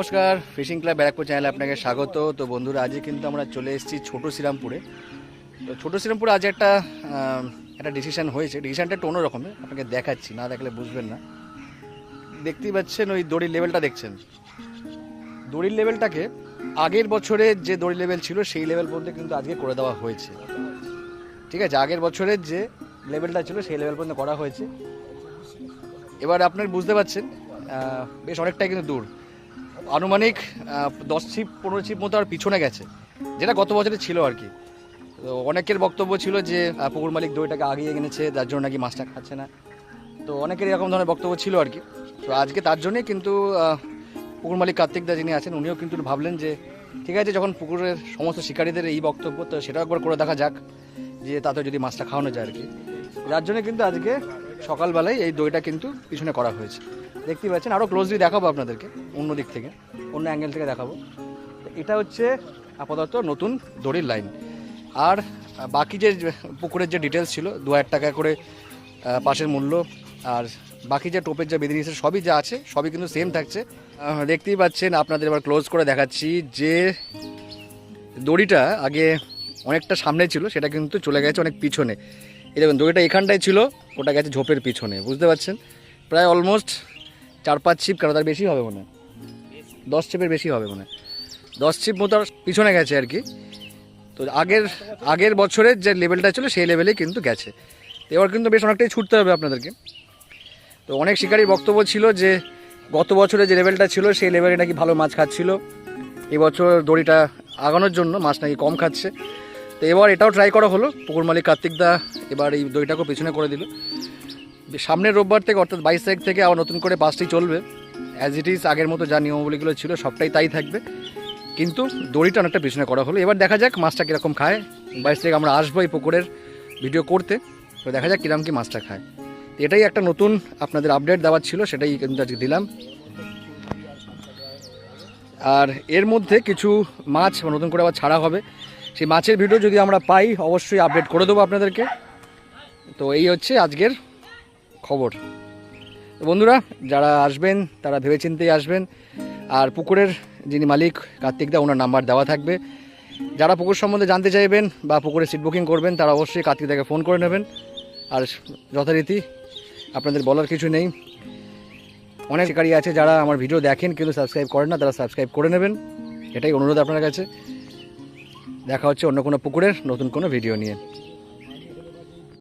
নমস্কার, fishing club Barrackpore চ্যানেলে আপনাকে স্বাগত। তো বন্ধুরা, আজকে কিন্তু আমরা চলে এসেছি ছোট শ্রীরামপুরে। তো ছোট শ্রীরামপুরে আজ একটা একটা ডিসিশন হয়েছে। ডিসিশানটা একটু অন্যরকমের, আপনাকে দেখাচ্ছি, না দেখলে বুঝবেন না। দেখতেই পাচ্ছেন ওই দড়ির লেভেলটা দেখছেন। দড়ির লেভেলটাকে আগের বছরে যে দড়ি লেভেল ছিল, সেই লেভেল পর্যন্ত কিন্তু আজকে করে দেওয়া হয়েছে। ঠিক আছে, আগের বছরের যে লেভেলটা ছিল, সেই লেভেল পর্যন্ত করা হয়েছে। এবার আপনার বুঝতে পারছেন বেশ অনেকটাই কিন্তু দূর। আনুমানিক দশ ছিপ, পনেরো ছিপ মতো আর পিছনে গেছে, যেটা গত বছরে ছিল আর কি। তো অনেকের বক্তব্য ছিল যে পুকুর মালিক দইটাকে আগিয়ে এনেছে, তার জন্য নাকি মাছটা খাচ্ছে না। তো অনেকের এরকম ধরনের বক্তব্য ছিল আর কি। তো আজকে তার জন্যই কিন্তু পুকুর মালিক কার্তিক দা যিনি আছেন, উনিও কিন্তু ভাবলেন যে, ঠিক আছে, যখন পুকুরের সমস্ত শিকারীদের এই বক্তব্য, তো সেটাও একবার করে দেখা যাক, যে তাতে যদি মাছটা খাওয়ানো যায় আর কি। যার জন্য কিন্তু আজকে সকালবেলায় এই দইটা কিন্তু পিছনে করা হয়েছে। দেখতেই পাচ্ছেন আরও ক্লোজলি দেখাবো আপনাদেরকে, অন্য দিক থেকে, অন্য অ্যাঙ্গেল থেকে দেখাবো। এটা হচ্ছে আপাতত নতুন দড়ির লাইন আর বাকি যে পুকুরের যে ডিটেলস ছিল, দু হাজার টাকা করে পাশের মূল্য, আর বাকি যে টোপের যে বেঁধে নিয়েছে সবই যা আছে, সবই কিন্তু সেম থাকছে। দেখতেই পাচ্ছেন, আপনাদের এবার ক্লোজ করে দেখাচ্ছি যে দড়িটা আগে অনেকটা সামনে ছিল, সেটা কিন্তু চলে গেছে অনেক পিছনে। এই দেখুন, দড়িটা এখানটায় ছিল, ওটা গেছে ঝোপের পিছনে, বুঝতে পারছেন? প্রায় অলমোস্ট চার পাঁচ ছিপ, কেন তার বেশি হবে মনে দশ ছিপের বেশি হবে মনে দশ ছিপ মতো পিছনে গেছে আর কি। তো আগের আগের বছরের যে লেভেলটা ছিল, সেই লেভেলেই কিন্তু গেছে। তো এবার কিন্তু বেশ অনেকটাই ছুটতে হবে আপনাদেরকে। তো অনেক শিকারীর বক্তব্য ছিল যে, গত বছরে যে লেভেলটা ছিল, সেই লেভেলে নাকি ভালো মাছ খাচ্ছিল। এবছর দড়িটা আগানোর জন্য মাছ নাকি কম খাচ্ছে। তো এবার এটাও ট্রাই করা হলো। পুকুর মালিক কার্তিক দা এবার এই দইটাকেও পেছনে করে দিল। সামনের রোববার থেকে অর্থাৎ বাইশ তারিখ থেকে আবার নতুন করে পাঁচটি চলবে। অ্যাজ ইট ইজ আগের মতো যা নিয়মাবলীগুলো ছিল সবটাই তাই থাকবে। কিন্তু দড়িটা অনেকটা পিছনে করা হলো। এবার দেখা যাক মাছটা কীরকম খায়। বাইশ তারিখ আমরা আসব এই পুকুরের ভিডিও করতে। তো দেখা যাক কীরকম কি মাছটা খায়। এটাই একটা নতুন আপনাদের আপডেট দেওয়ার ছিল, সেটাই কিন্তু আজকে দিলাম। আর এর মধ্যে কিছু মাছ নতুন করে আবার ছাড়া হবে। সেই মাছের ভিডিও যদি আমরা পাই, অবশ্যই আপডেট করে দেবো আপনাদেরকে। তো এই হচ্ছে আজকের খবর। বন্ধুরা, যারা আসবেন, তারা ভেবেচিন্তেই আসবেন। আর পুকুরের যিনি মালিক, কার্তিক দা, ওনার নাম্বার দেওয়া থাকবে। যারা পুকুর সম্বন্ধে জানতে চাইবেন বা পুকুরে সিট বুকিং করবেন, তারা অবশ্যই কার্তিক দাকে ফোন করে নেবেন। আর যথারীতি আপনাদের বলার কিছু নেই। অনেক শিকারী আছে যারা আমার ভিডিও দেখেন, কিন্তু সাবস্ক্রাইব করেন না, তারা সাবস্ক্রাইব করে নেবেন। এটাই অনুরোধ আপনার কাছে। দেখা হচ্ছে অন্য কোনো পুকুরের নতুন কোনো ভিডিও নিয়ে।